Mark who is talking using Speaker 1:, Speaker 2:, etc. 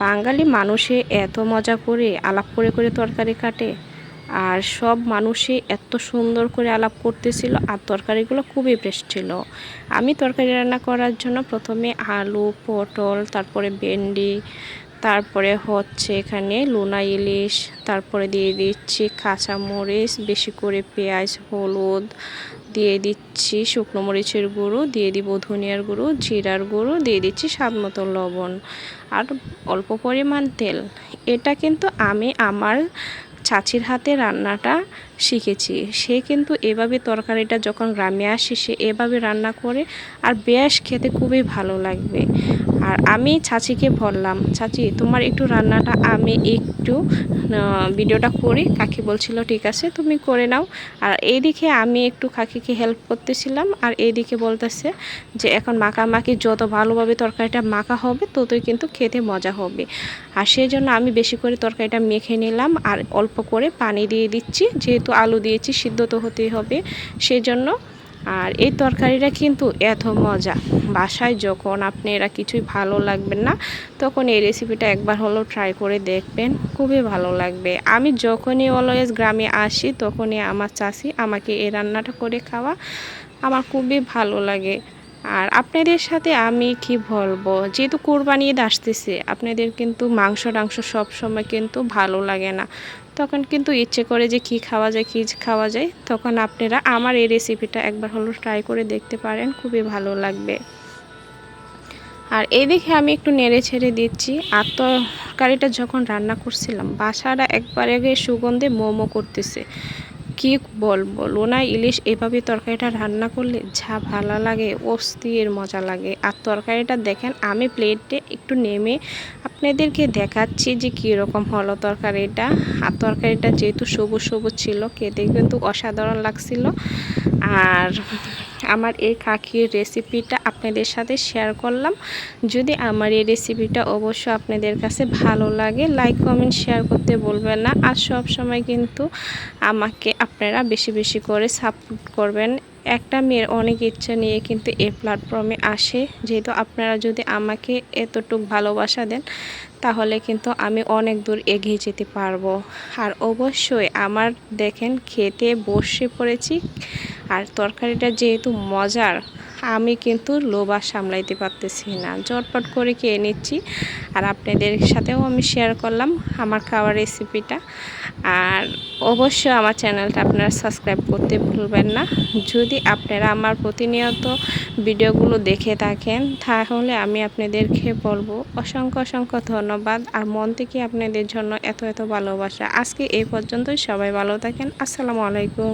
Speaker 1: বাঙালি মানুষে এত মজা করে আলাপ করে করে তরকারি কাটে, আর সব মানুষই এত সুন্দর করে আলাপ করতেছিল, আর তরকারিগুলো খুবই ফ্রেশ ছিল। আমি তরকারি রান্না করার জন্য প্রথমে আলু, পটল, তারপরে ভেন্ডি, তারপরে হচ্ছে এখানে লুনা ইলিশ, তারপরে দিয়ে দিচ্ছি কাঁচামরিচ, বেশি করে পেঁয়াজ, হলুদ দিয়ে দিচ্ছি শুকনো মরিচের গুঁড়ো, দিয়ে দিব ধনিয়ার গুঁড়ো, জিরার গুঁড়ো, দিয়ে দিচ্ছি স্বাদ মতো লবণ আর অল্প পরিমাণ তেল। এটা কিন্তু আমি আমার চাচির হাতে রান্নাটা শিখেছি। সে কিন্তু এভাবে তরকারিটা যখন গ্রামে আসে, সে এভাবে রান্না করে আর বেশ খেতে খুবই ভালো লাগবে। আর আমি ছাচিকে বললাম ছাচি তোমার একটু রান্নাটা আমি একটু ভিডিওটা করি। কাকি বলছিল, ঠিক আছে, তুমি করে নাও। আর এইদিকে আমি একটু কাকিকে হেল্প করতেছিলাম আর এইদিকে বলতেছে যে, এখন মাখামাখি যত ভালোভাবে তরকারিটা মাখা হবে, ততই কিন্তু খেতে মজা হবে। আর সেই জন্য আমি বেশি করে তরকারিটা মেখে নিলাম আর অল্প করে পানি দিয়ে দিচ্ছি, যেহেতু আলু দিয়েছি, সিদ্ধ তো হতেই হবে। সেজন্য আর এই তরকারিটা কিন্তু এত মজা। বাসায় যখন আপনি এরা কিছুই ভালো লাগবেন না, তখন এই রেসিপিটা একবার হলেও ট্রাই করে দেখবেন, খুবই ভালো লাগবে। আমি যখনই অলওয়েজ গ্রামে আসি, তখনই আমার চাষি আমাকে এই রান্নাটা করে খাওয়া আমার খুবই ভালো লাগে। আর আপনাদের সাথে আমি কি বলব? যেহেতু কোরবানি ঈদ আসতেছে, আপনাদের কিন্তু মাংস টাংস সব সময় কিন্তু ভালো লাগে না। তখন কিন্তু ইচ্ছে করে যে কি খাওয়া যায়, কী খাওয়া যায়, তখন আপনারা আমার এই রেসিপিটা একবার হলো ট্রাই করে দেখতে পারেন, খুবই ভালো লাগবে। আর এই দেখে আমি একটু নেড়ে ছেড়ে দিচ্ছি। আর তরকারিটা যখন রান্না করছিলাম, বাসারা একবার আগে সুগন্ধে মোমো করতেছে। কি বলব লোনা ইলিশ এভাবে তরকারিটা রান্না করলে যা ভালো লাগে, অস্থির মজা লাগে। আর তরকারিটা দেখেন, আমি প্লেটে একটু নেমে আপনাদেরকে দেখাচ্ছি যে কীরকম হলো তরকারিটা। আর তরকারিটা যেহেতু সবুজ সবুজ ছিল, খেতে কিন্তু অসাধারণ লাগছিল। আর আমার এই কাকির রেসিপিটা আপনাদের সাথে শেয়ার করলাম। যদি আমার এই রেসিপিটা অবশ্য আপনাদের কাছে ভালো লাগে লাইক কমেন্ট শেয়ার করতে বলবেন না। আর সব সময় কিন্তু আমাকে আপনারা বেশি বেশি করে সাপোর্ট করবেন। একটা মেয়ের অনেক ইচ্ছা নিয়ে কিন্তু এই প্ল্যাটফর্মে আসে। যেহেতু আপনারা যদি আমাকে এতটুক ভালোবাসা দেন, তাহলে কিন্তু আমি অনেক দূর এগিয়ে যেতে পারব। আর অবশ্যই আমার দেখেন, খেতে বসে পড়েছি। আর তরকারিটা যেহেতু মজার, আমি কিন্তু লোবা সামলাইতে পারতেছি না। জটপট করে খেয়ে নিচ্ছি। আর আপনাদের সাথেও আমি শেয়ার করলাম আমার খাওয়ার রেসিপিটা আর অবশ্যই আমার চ্যানেলটা আপনারা সাবস্ক্রাইব করতে ভুলবেন না। যদি আপনারা আমার প্রতিনিয়ত ভিডিওগুলো দেখে থাকেন, তাহলে আমি আপনাদেরকে বলব অসংখ্য অসংখ্য ধন্যবাদ। আর মন থেকে আপনাদের জন্য এত এত ভালোবাসা। আজকে এই পর্যন্তই। সবাই ভালো থাকেন। আসসালামু আলাইকুম।